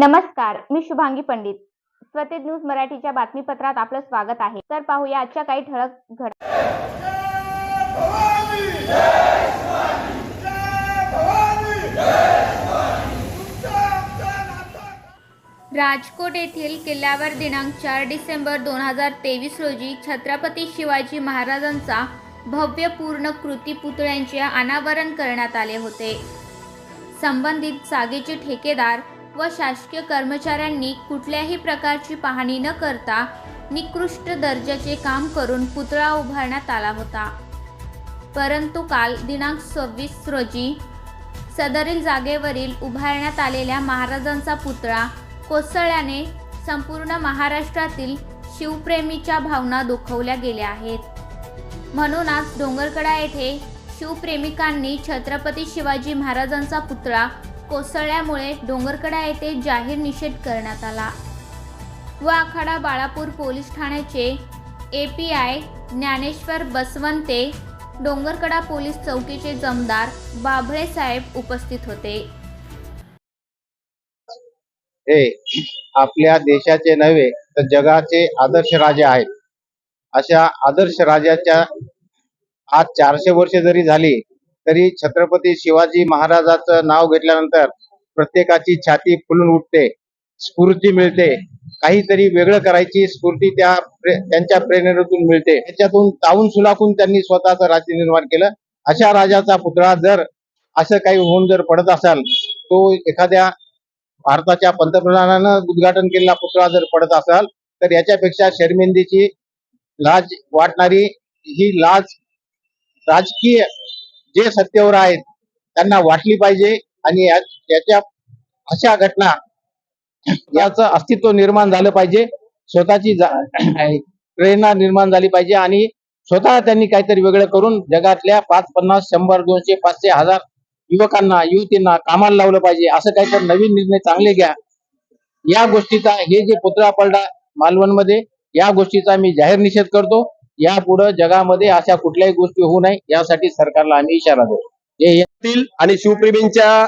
नमस्कार मी शुभांगी पंडित. स्वतेज न्यूज मराठीच्या बातमीपत्रात आपलं स्वागत आहे. तर पाहूया आजच्या काही ठळक घड राजकोट येथील किल्ल्यावर दिनांक चार डिसेंबर दोन हजार तेवीस रोजी छत्रपती शिवाजी महाराजांचा भव्य पूर्ण कृती पुतळ्यांचे अनावरण करण्यात आले होते. संबंधित जागेचे ठेकेदार व शासकीय कर्मचाऱ्यांनी कुठल्याही प्रकारची पाहणी न करता निकृष्ट दर्जाचे काम करून पुतळा उभारण्यात आला होता. परंतु काल दिनांक सव्वीस रोजी सदरील जागेवरील उभारण्यात आलेल्या महाराजांचा पुतळा कोसळल्याने संपूर्ण महाराष्ट्रातील शिवप्रेमीच्या भावना दुखवल्या गेल्या आहेत. म्हणूनच डोंगरकडा येथे शिवप्रेमिकांनी छत्रपती शिवाजी महाराजांचा पुतळा कोसळल्यामुळे डोंगरकडा येथे जाहीर निषेध करण्यात आला. व आखाडा बाळापूर पोलीस ठाण्याचे A P I Dnyaneshwar Baswante Dongarkada police चौकीचे जमदार बाभळे साहेब उपस्थित होते. हे आपल्या देशाचे नव्हे तर जगाचे आदर्श राजे आहेत. अशा आदर्श राजाच्या आज चारशे वर्ष जरी झाली तरी छत्रपती शिवाजी महाराजाचं नाव घेतल्यानंतर प्रत्येकाची छाती फुलून उठते स्फूर्ती मिळते. काहीतरी वेगळं करायची स्फूर्ती त्या त्यांच्या प्रेरणेतून मिळते. त्याच्यातून तावून सुलाखून त्यांनी स्वतःचं राज्य निर्माण केलं. अशा राजाचा पुतळा जर असं काही होऊन जर पडत असाल तो एखाद्या भारताच्या पंतप्रधानानं उद्घाटन केलेला पुतळा जर पडत असाल तर याच्यापेक्षा शर्मिंदीची लाज वाटणारी ही लाज राजकीय जे सत्तेवर आहेत त्यांना वाटली पाहिजे आणि याच्या अशा घटना याचं अस्तित्व निर्माण झालं पाहिजे. स्वतःची प्रेरणा निर्माण झाली पाहिजे आणि स्वतः त्यांनी काहीतरी वेगळं करून जगातल्या पाच पन्नास शंभर दोनशे पाचशे हजार युवकांना युवतींना कामाला लावलं पाहिजे. असं काहीतरी नवीन निर्णय चांगले घ्या. या गोष्टीचा हे जे पुतळा पडला मालवणमध्ये या गोष्टीचा मी जाहीर निषेध करतो. यापुढे जगामध्ये अशा कुठल्याही गोष्टी होऊ नये यासाठी सरकारला आम्ही इशारा देतो. आणि शिवप्रेमींच्या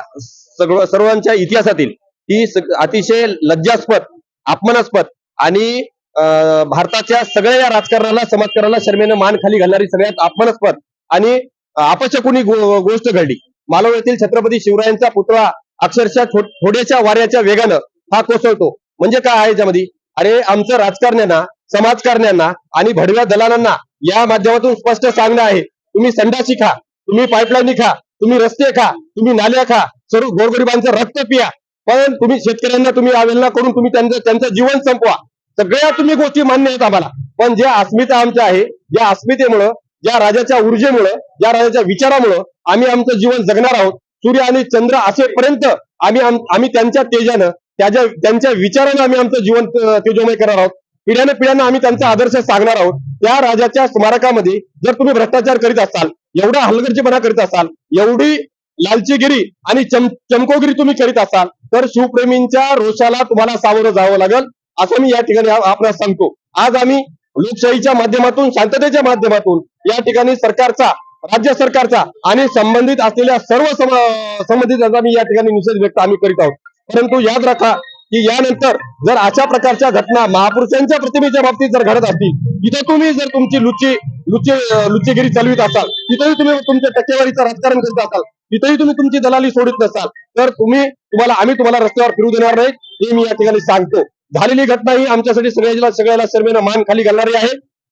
सर्वांच्या इतिहासातील ही अतिशय लज्जास्पद अपमानास्पद आणि अं, भारताच्या सगळ्या या राजकारणाला समाजकारणाला शर्मेनं मान खाली घालणारी सगळ्यात अपमानास्पद आणि अपशकुनी गोष्ट घडली. मालव येथील छत्रपती शिवरायांचा पुतळा अक्षरशः थोड्याशा वाऱ्याच्या वेगानं हा कोसळतो. म्हणजे काय आहे याच्यामध्ये? अरे आमचं राजकारण्यांना समाजकारण्यांना आणि भडव्या दलालांना या माध्यमातून स्पष्ट सांगणं आहे. तुम्ही संडासी खा तुम्ही पाईपलाईन खा तुम्ही रस्ते खा तुम्ही नाल्या खा सर्व गोरगरिबांचं रक्त पिया. पण तुम्ही शेतकऱ्यांना तुम्ही अवेलना करून तुम्ही त्यांचं त्यांचं जीवन संपवा. सगळ्या तुम्ही गोष्टी मान्य आहेत आम्हाला. पण ज्या अस्मिता आमच्या आहे या अस्मितेमुळं ज्या राजाच्या ऊर्जेमुळं ज्या राजाच्या विचारामुळं आम्ही आमचं जीवन जगणार आहोत. सूर्य आणि चंद्र असेपर्यंत आम्ही आम्ही त्यांच्या तेजानं त्याच्या त्यांच्या विचारानं आम्ही आमचं जीवन तेजोमय करणार आहोत. पिढ्याने पिढ्यानं आम्ही त्यांचा आदर्श सांगणार आहोत. त्या राजाच्या स्मारकामध्ये जर तुम्ही भ्रष्टाचार करीत असाल एवढा हलगर्जीपणा करीत असाल एवढी लालचीगिरी आणि चम चमकोगिरी तुम्ही करीत असाल तर शिवप्रेमींच्या रोषाला तुम्हाला सामोरं जावं लागेल असं मी या ठिकाणी आपल्याला सांगतो. आज आम्ही लोकशाहीच्या माध्यमातून शांततेच्या माध्यमातून या ठिकाणी सरकारचा राज्य सरकारचा आणि संबंधित असलेल्या सर्व संबंधित संबंधितांचा मी या ठिकाणी निषेध व्यक्त आम्ही करीत आहोत. परंतु याद राखा की यानंतर जर अशा प्रकारच्या घटना महापुरुषांच्या प्रतिमेच्या बाबतीत जर घडत असतील तिथं तुम्ही जर तुमची लुची लुची लुचीगिरी चालवित असाल तिथेही तुम्ही तुमच्या टक्केवारीचं राजकारण करत असाल तिथेही तुम्ही तुमची दलाली सोडित नसाल तर तुम्ही तुम्हाला आम्ही तुम्हाला रस्त्यावर फिरू देणार नाही हे मी या ठिकाणी सांगतो. झालेली घटना ही आमच्यासाठी सगळ्याला सगळ्याला सर्वेनं मान खाली घालणारी आहे.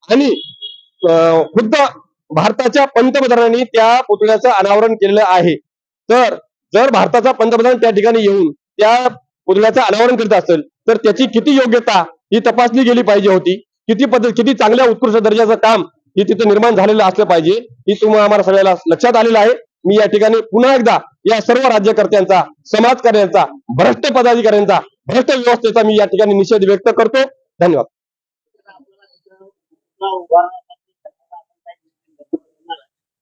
आणि अं, खुद्द भारताच्या पंतप्रधानांनी त्या पुतळ्याचं अनावरण केलेलं आहे. तर जर भारताचा पंतप्रधान त्या ठिकाणी येऊन त्या पुतळ्याचं अनावरण करीत असेल तर त्याची किती योग्यता ही तपासली गेली पाहिजे होती. किती पद्धत किती चांगल्या उत्कृष्ट दर्जाचं काम हे तिथं निर्माण झालेलं असलं पाहिजे ही तुम्हाला आम्हाला सगळ्याला लक्षात आलेलं आहे. मी या ठिकाणी पुन्हा एकदा या सर्व राज्यकर्त्यांचा समाजकार्यांचा भ्रष्ट पदाधिकाऱ्यांचा भ्रष्ट व्यवस्थेचा मी या ठिकाणी निषेध व्यक्त करतो. धन्यवाद.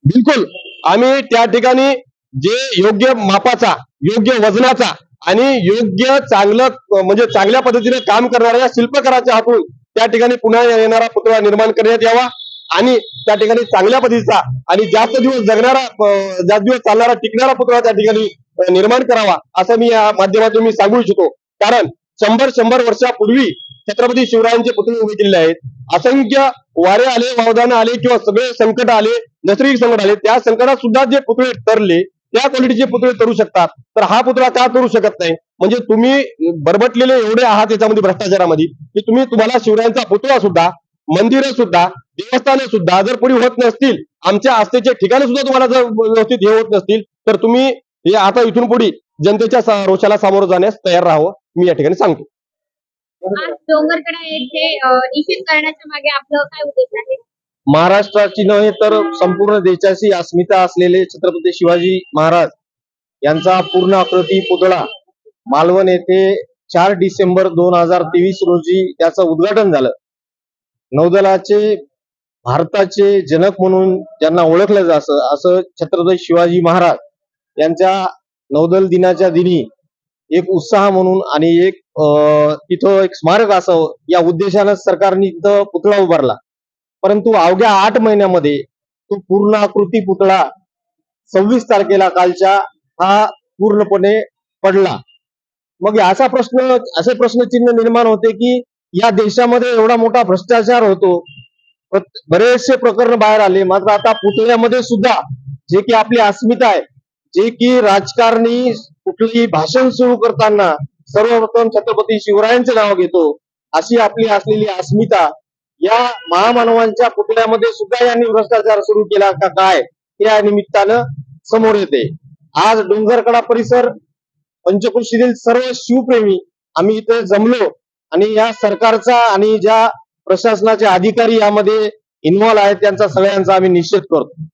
बिलकुल आम्ही त्या ठिकाणी जे योग्य मापाचा योग्य वजनाचा आणि योग्य चांगलं म्हणजे चांगल्या पद्धतीने काम करणाऱ्या शिल्पकाराच्या हातून त्या ठिकाणी पुन्हा येणारा पुतळा निर्माण करण्यात यावा आणि त्या ठिकाणी चांगल्या पद्धतीचा आणि जास्त दिवस जगणारा जास्त दिवस चालणारा टिकणारा पुतळा त्या ठिकाणी निर्माण करावा असं मी या माध्यमातून मी सांगू इच्छितो. कारण शंभर शंभर वर्षापूर्वी छत्रपती शिवरायांचे पुतळे उभे केलेले आहेत. असंख्य वारे आले वावदानं आले किंवा सगळे संकट आले नैसर्गिक संकट आले त्या संकटात सुद्धा जे पुतळे तरले त्या क्वालिटीचे पुतळे करू शकतात. तर हा पुतळा का करू शकत नाही? म्हणजे तुम्ही बरबटलेले एवढे आहात याच्यामध्ये भ्रष्टाचारामध्ये की तुम्ही तुम्हाला शिवरायांचा पुतळा सुद्धा मंदिरं सुद्धा देवस्थानं सुद्धा जर पुढे होत नसतील आमच्या आस्थेचे ठिकाण सुद्धा तुम्हाला जर व्यवस्थित हे होत नसतील तर तुम्ही हे आता इथून पुढे जनतेच्या रोषाला सामोरं जाण्यास तयार राहावं मी या ठिकाणी सांगतो. डोंगरकडे येथे निषेध करण्याच्या मागे आपलं काय उद्देश आहे? महाराष्ट्राची नव्हे तर संपूर्ण देशाची अस्मिता असलेले छत्रपती शिवाजी महाराज यांचा पूर्ण आकृती पुतळा मालवण येथे चार डिसेंबर दोन हजार तेवीस रोजी त्याचं उद्घाटन झालं. नौदलाचे भारताचे जनक म्हणून ज्यांना ओळखलं जात असं छत्रपती शिवाजी महाराज यांच्या नौदल दिनाच्या दिनी एक उत्साह म्हणून आणि एक अं, तिथं एक स्मारक असावं या उद्देशानं सरकारने तिथं पुतळा उभारला. परंतु अवघ्या आठ महिन्यामध्ये तो पूर्ण आकृती पुतळा सव्वीस तारखेला कालच्या हा पूर्णपणे पडला. मग असा प्रश्न असे प्रश्नचिन्ह निर्माण होते की या देशामध्ये एवढा मोठा भ्रष्टाचार होतो. बरेचसे प्रकरण बाहेर आले. मात्र आता पुतळ्यामध्ये सुद्धा जे की आपली अस्मिता आहे जे की राजकारणी कुठलीही भाषण सुरू करताना सर्वप्रथम छत्रपती शिवरायांचे नाव घेतो अशी आपली असलेली अस्मिता या महामानवांच्या पुतळ्यामध्ये सुद्धा यांनी भ्रष्टाचार सुरू केला का काय हे या निमित्तानं समोर येते. आज डोंगरकडा परिसर पंचकृषीतील सर्व शिवप्रेमी आम्ही इथे जमलो आणि या सरकारचा आणि ज्या प्रशासनाचे अधिकारी यामध्ये इन्व्हॉल्व आहेत त्यांचा सगळ्यांचा आम्ही निषेध करतो.